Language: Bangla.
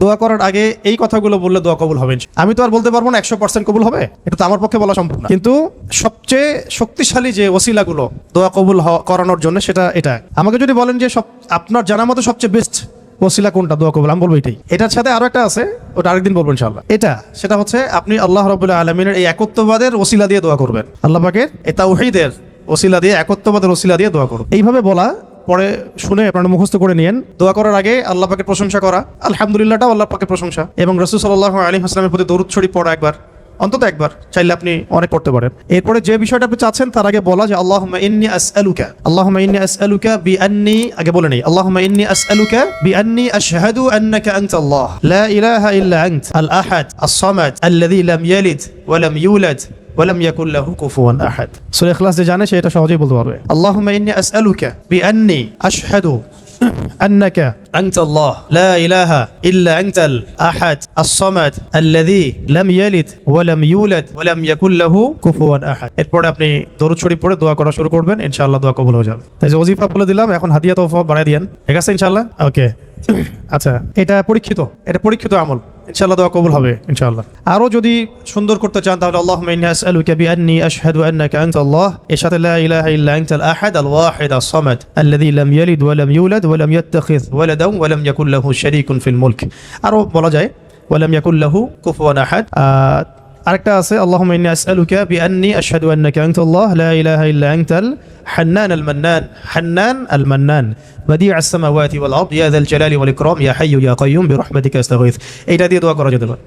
দোয়া করার আগে এই কথাগুলো বললে দোয়া কবুল হবে আমি তো আর বলতে পারব না, একশো পার্সেন্ট কবুল হবে। এটা তো আমার পক্ষে বলা সম্ভব না। কিন্তু সবচেয়ে শক্তিশালী যে ওসিলাগুলো দোয়া কবুল করানোর জন্য সেটা এটা। আমাকে যদি বলেন যে সব আপনার জানা মতো সবচেয়ে বেস্ট ওসিলা কোনটা, দোয়া কবুল, আমি বলব এটাই। এটার সাথে আরও একটা আছে, ওটা আরেকদিন বলব ইনশাল্লাহ এটা, সেটা হচ্ছে আপনি আল্লাহ রবুল্লাহ আলমিনের এই একত্ববাদের ওসিলা দিয়ে দোয়া করবেন। আল্লাহ পাকের এই তাওহীদের ওসিলা দিয়ে, একত্ববাদের ওসিলা দিয়ে দোয়া করুন। এইভাবে বলা পরে শুনে আপনারা মুখস্থ করে নিয়েন। দোয়া করার আগে আল্লাহ পাকে প্রশংসা করা। আলহামদুলিল্লাহটাও আল্লাহ পাকের প্রশংসা। এবং রসুল সাল্লাহ আলী হাসলামের প্রতি দরুদ শরীফ পড়া একবার, অন্তত একবার, চাইলে আপনি অনেক পড়তে পারেন। এরপরে যে বিষয়টা আপনি চাচ্ছেন, তার আগে বলা যে আল্লাহ ইন্নি আসআলুকা। আল্লাহ ইন্নি আসআলুকা বি আন্নি আগে বলে নেই আল্লাহ ইন্নি আসআলুকা বি আন্নি আশহাদু আন্নাকা আনতা আল্লাহ লা ইলাহা ইল্লা আনত আল আহাদ আস-সামাদ, আল্লাযী লাম ইয়ালিদ ওয়া লাম ইউলাদ। ولم يكن له كفوا احد সূরা ইখলাস যে জানে সে এটা সহজেই বলতে পারবে اللهم اني اسالك باني اشهد انك انت الله لا اله الا انت الاحد الصمد الذي لم يلد ولم يولد ولم يكن له كفوا احد এরপরে আপনি দরুদ শরীফ পড়ে দোয়া করা শুরু করবেন ইনশাআল্লাহ দোয়া কবুল হয়ে যাবে তাই যে ওজিফা বলে দিলাম এখন হাদিয়া তোফা বাড়াই দিয়েন ঠিক আছে ইনশাআল্লাহ ওকে আচ্ছা এটা পরীক্ষিত এটা পরীক্ষিত আমল ইনশাআল্লাহ দোয়া কবুল হবে ইনশাআল্লাহ। আরও যদি সুন্দর করতে চান তাহলে আল্লাহুম্মা ইন্নী আসআলুকা বিআন্নী আশহাদু আন্নাকা আনতা আল্লাহ এর সাথে লা ইলাহা ইল্লা আনতাল আহাদ আল ওয়াহিদ আস সামাদ আল্লাযী লাম ইয়ালিদ ওয়া লাম ইউলাদ ওয়া লাম ইয়াত্তাখিয ওয়ালাদান ওয়া লাম ইয়াকুল লাহু শারীকুন ফিল মুলক। আরও বলা যায় ওয়া লাম ইয়াকুল লাহু কুফুয়ান আহাদ। আহ, আরেকটা আছে اللهم اني اسالك باني اشهد انك انت الله لا اله الا انت الحنان المنان حنان المنان بديع السماوات والارض يا ذا الجلال والاكرام يا حي يا قيوم برحمتك استغيث এইটা দিয়ে দোয়া করা যেতে পারে